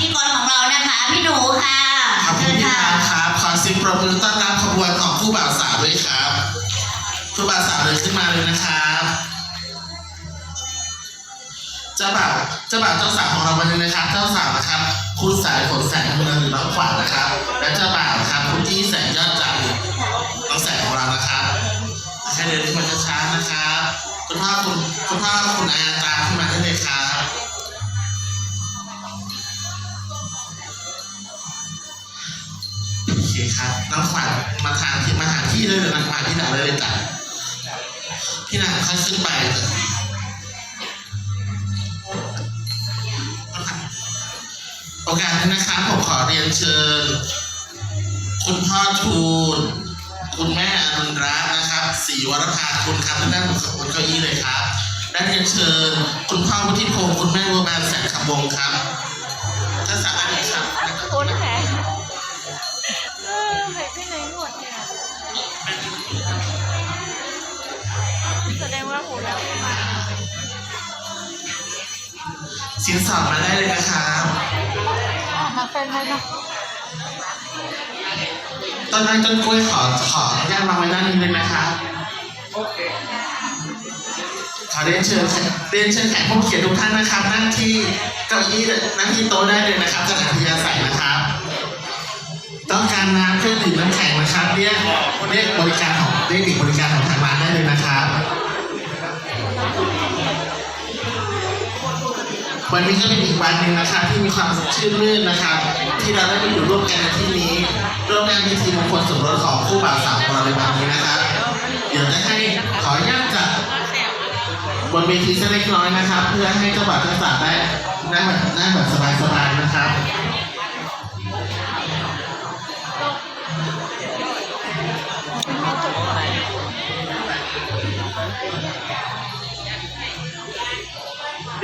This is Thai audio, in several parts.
ธีกรของเรานะคะ พี่หนูค่ะขอบคุเชิณญพี่ค่ะน้ำครับขอเสิบประมือต้อนรับขบวนของคู่บ่าวสาวด้วยครับคู่บ่าวสาวเดินขึ้นมาเลยนะครับเจ้าบ่าวเจ้าบ่าวเจ้าสาวของเราวันนี้นะครับ เจ้าสาวนะครับ คุณสายฝนแสงเมืองหรือน้องขวัญนะครับ และเจ้าบ่าวนะครับคุณที่แสงยอดจันทร์น้องแสงของเรานะครับให้เดินขึ้นมาช้าๆนะครับ คุณพ่อคุณคุณพ่อคุณอาตามขึ้นมา อเคครับน้องขวัญมาทานที่มาหาที่เลยนะมาที่ไหนเลยจ้ะพี่นางค่อยขึ้นไปโอกาสนี้นะครับ ผมขอเรียนเชิญ คุณพ่อทูลคุณแม่อนุรัตน์นะครับศรีวรภาคุณครับท่านนั่งบนเก้าอี้เลยครับและเรียนเชิญ คุณพ่อวุฒิพงศ์คุณแม่บัวบานแสงคำวงครับท่านสามารถครับคนแผ ดงว่าหูดับมาสินสอดมาได้เลยนะครับมาเป็นไหมเนาะต้นไม้ต้นกล้วยขอขออนุญาตวางไว้ด้านนี้เลยนะครับขอเรียนเชิญเรียนเชิญแขกผู้เขียนทุกท่านนะครับนั่งที่เก้าอี้นั่งที่โต๊ะได้เลยนะครับสถานที่อาศัยนะครับ ต้องการน้ำเครื่องดื่มน้ำแข็งนะครับเรียกเรียกบริการของเรียกเด็กบริการของทางร้านได้เลยนะครับ วันนี้ก็เป็นอีกวันหนึ่งนะคะที่มีความชื่นมื่นนะคะที่เราได้มาอยู่ร่วมกันในที่นี้ร่วมงานพิธีมงคลสมรสของคู่บ่าวสาวของเราในวันนี้นะครับเดี๋ยวจะให้ขออนุญาตจัดบนเวทีสักเล็กน้อยนะครับ เพื่อให้เจ้าบ่าวเจ้าสาวได้นั่งแบบนั่งแบบสบายๆนะครับ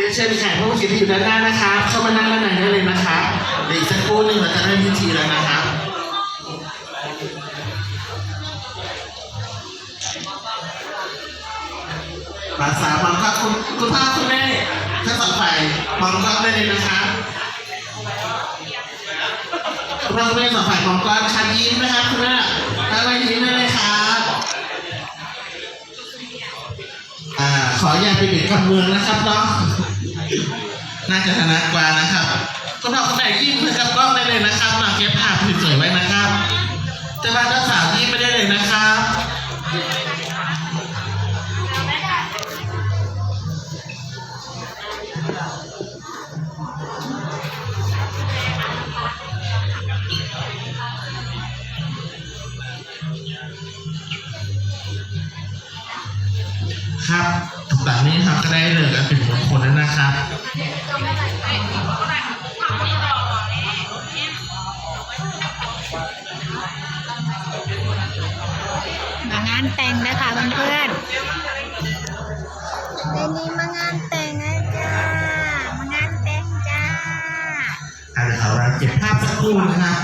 รียนเชิญแขกผู้มีเกียรติที่อยู่ด้านหน้านะครับเข้ามานั่งด้านในได้เลยนะครับเดี๋ยวอีกสักครู่หนึงเราจะเริ่มพิธีแล้วนะครับภาษามองก็คุณคุณพ่อคุณแม่ทั้งสองฝ่ายมองกล้องได้เลยนะครับคุณพ่อคุณแม่สองฝ่ายมองกล้องคันยิ้มนะครับคุณแม่แล้วมายิ้มได้เลยครับอ่าขออย่าไปเบียดกับเมืองนะครับเนาะ น่าจะถนัดกว่านะครับคุณพ่อคุณแม่ยิ้มนะครับกล้องได้เลยนะครับมาเก็บภาพสวยๆไว้นะครับเจ้าบ่าวเจ้าสาวที่ไม่ได้เลยนะครับ ครับแบบนี้ครับก็ได้เลยกันเป็นมงคลแล้วนะครับมางานแต่งนะคะเพื่อนๆเรนนี่มางานแต่งนะจ้ามางานแต่งจ้าอ่าเดี๋ยวเราเก็บภาพสักครู่นะครับ